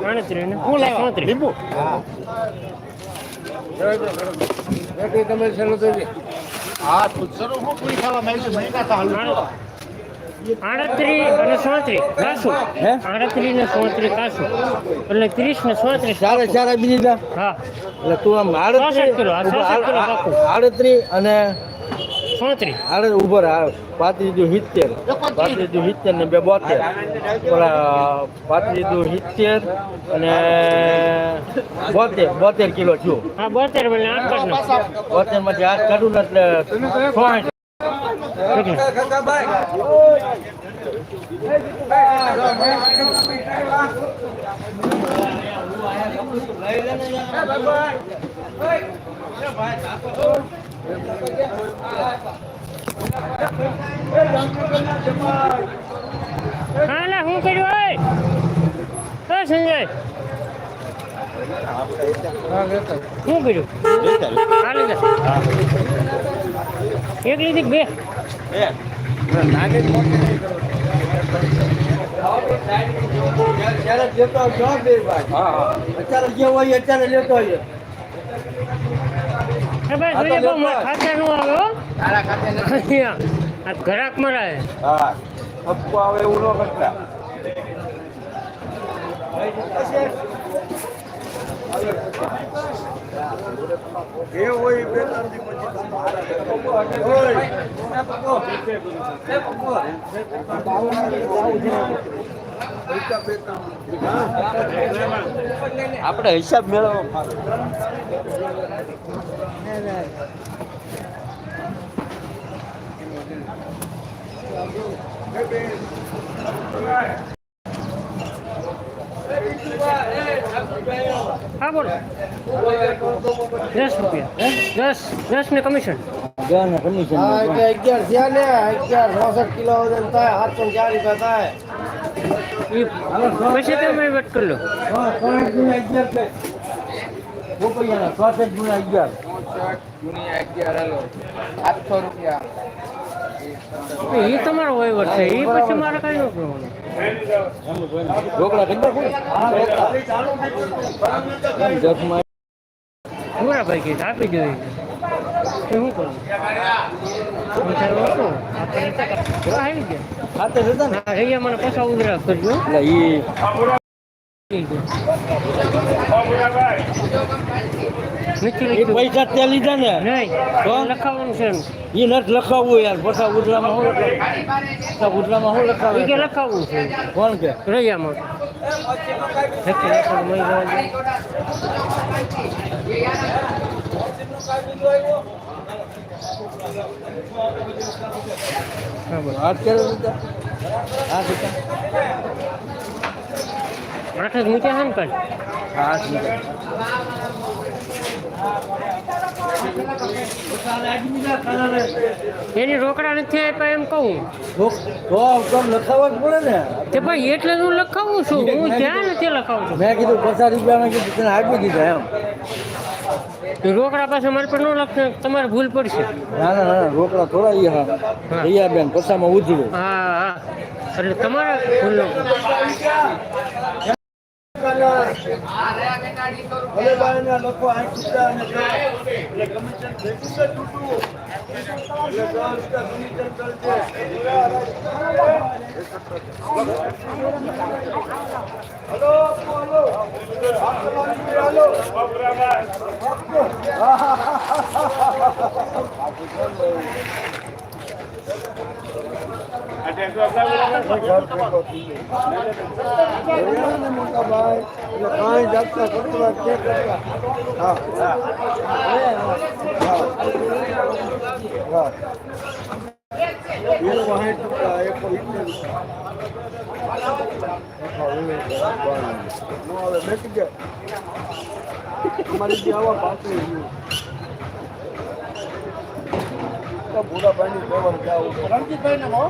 ગણતરી ને હું લાવ્યો ગણતરી લીંબુ તમે શરૂ કરી હા પૂછવાનું હું પૂરી થવા માંગુ છું મને કાં હાલું આડત્રી અને સોત્રી કાસુ હે? આડત્રી ને સોત્રી કાસુ એટલે ત્રીસ ને સોત્રીસ ચારે ચાર બીજી હા એટલે તું આમ આડત્રી ચોસઠ કિલો, આ ચોસઠ કિલો પાકું. આડત્રી અને સોત્રી આડે ઊભો રહે પાંત્રીસ દુ સિત્તેર પાંત્રીસ દુ સિત્તેર ને બે બોતેર પેલા પાંત્રીસ દુ સિત્તેર અને બોતેર બોતેર કિલો છું હા બોતેર એટલે આઠ કાઢ બોતેરમાંથી આઠ કાઢું ને એટલે હા હું કર્યું હોય હા સંજય. શું કર્યું? હાલી એક લીધી બે? અત્યારે જે હોય અત્યારે લેતો આવજો હા, હો. ઘરાક મરાય હા. થપ્પો આવે એવું ન કરતા. એ આપણે હિસાબ મેળવવા હા બોલો દસ રૂપિયા દસ દસ ને કમિશન કમિશન અગિયાર થયા ને અગિયાર ચોસઠ કિલો વજન થાય સાતસો ને ચાર રૂપિયા થાય ઈ પછી તમે વેટ કરી લો હા ત્રણ ગુણ્યા અગિયાર થાય રૂપિયાના ચોસઠ ગુણ્યા અગિયાર એ તમારો વહીવટ છે એ પછી મારે કઈ ન કરવાનું ઢોકળા કીધું આપી દે શું કરું? ખાતે હતા ને? અહીંયા મને પાછા ઉધરા કરજો. એટલે એ પૈસા ત્યાં લીધા ને? લખાવવાનું છે. એ નથી લખાવવું યાર. પૈસા ઉધરામાં શું લખાવ ઉધરામાં શું લખાવું? કે લખાવવું છે. કોણ કે? રૈયામાં. લખી લખવાનું મળી જવા દે. હા બોલો હાથ કરે લીધા હા લીધા આઠ જ મૂક્યા છે ને કાંઈ એની રોકડા નથી આપ્યા એમ કહું. લખાવવા જ પડે ને. તે ભાઈ એટલે હું લખાવું છું. હું ત્યાં નથી લખાવું છું? મેં કીધું પચાસ રૂપિયામાં કીધું તને આપી દીધા એમ. રોકડા પાસે મારી પર ન લખશે તમારે ભૂલ પડશે. ના ના ના રોકડા થોડા ઈ હા. રિયા બેન પચાસમાં ઉધરું હા હા. એટલે તમારા ભૂલ લખો આઠ રૂપિયા અને. એટલે કમિશન ભેગું છે છૂટું. Hello, hello. હાલો. ને મોટા ભાઈ એટલે કાંઈ જાતના કે કરતા હા. હા. હા. એક વાહીઠ રૂપિયા એક ઇત્તેર ગયા અમારી જે આવા પાછળ તો ભૂલાભાઈની ખબર જાવ રણજીતભાઈને કહો